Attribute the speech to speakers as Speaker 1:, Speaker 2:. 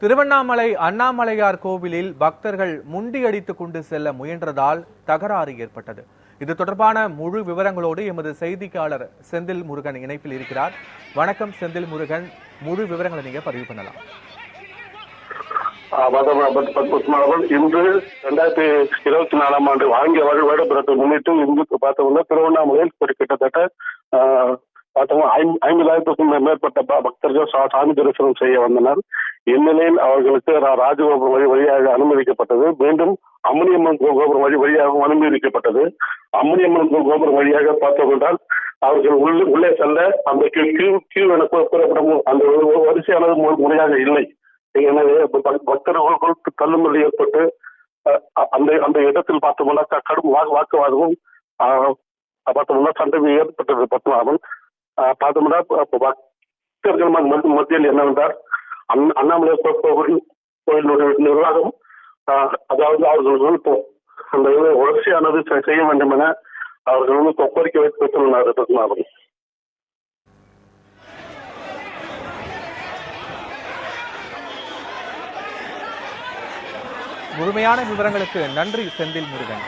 Speaker 1: திருவண்ணாமலை அண்ணாமலையார் கோவிலில் பக்தர்கள் முண்டியடித்துக் கொண்டு செல்ல முயன்றதால் தகராறு ஏற்பட்டது. இது தொடர்பான முழு விவரங்களோடு எமது செய்தியாளர் செந்தில் முருகன் இணைப்பில் இருக்கிறார். வணக்கம் செந்தில் முருகன். முழு விவரங்களை நீங்க பதிவு பண்ணலாம்.
Speaker 2: இன்று ரெண்டாயிரத்தி இருபத்தி நாலாம் ஆண்டு வாங்கிய வருட வருடப்பிறத்தை முன்னிட்டு இந்து பார்த்தோம்னா திருவண்ணாமலையில் ஒரு கிட்டத்தட்ட ஆஹ், பார்த்தோம்னா ஐம்பதாயிரத்துக்கும் மேற்பட்ட பக்தர்கள் சாமி தரிசனம் செய்ய வந்தனர். இந்நிலையில் அவர்களுக்கு ராஜகோபுரம் வழி வழியாக அனுமதிக்கப்பட்டது. மீண்டும் அம்மனியம்மன் கோபுரம் வழி வழியாகவும் அனுமதிக்கப்பட்டது. அம்மனியம்மன் கோபுரம் வழியாக பார்த்தோம் என்றால் அவர்கள் உள்ளே உள்ளே செல்ல அந்த கியூ கியூ- கியூ என கூறப்படும் அந்த ஒரு- வரிசையானது முறையாக இல்லை. எனவே பக்- பக்தர்களுக்கு ஏற்பட்டு அ- அந்த அந்த இடத்தில் பார்த்தோம்னா கடும் வாக்கு வாக்குவாதமும் பார்த்தோம்னா சண்டை ஏற்பட்டது பத்மநாபன் பார்த்தோம்னா பக்தர்கள் மத்தியில் என்னவென்றால் அண்ண- அண்ணாமலை கோவில் கோயிலுடைய நிர்வாகம் அதாவது அவர்கள் வந்து அந்த இது செ- செய்ய வேண்டும் என அவர்கள் வந்து கோரிக்கை வைத்து வைத்துள்ளனர் பத்மநாபன்
Speaker 1: முழுமையான விவரங்களுக்கு நன்றி செந்தில் முருகன்.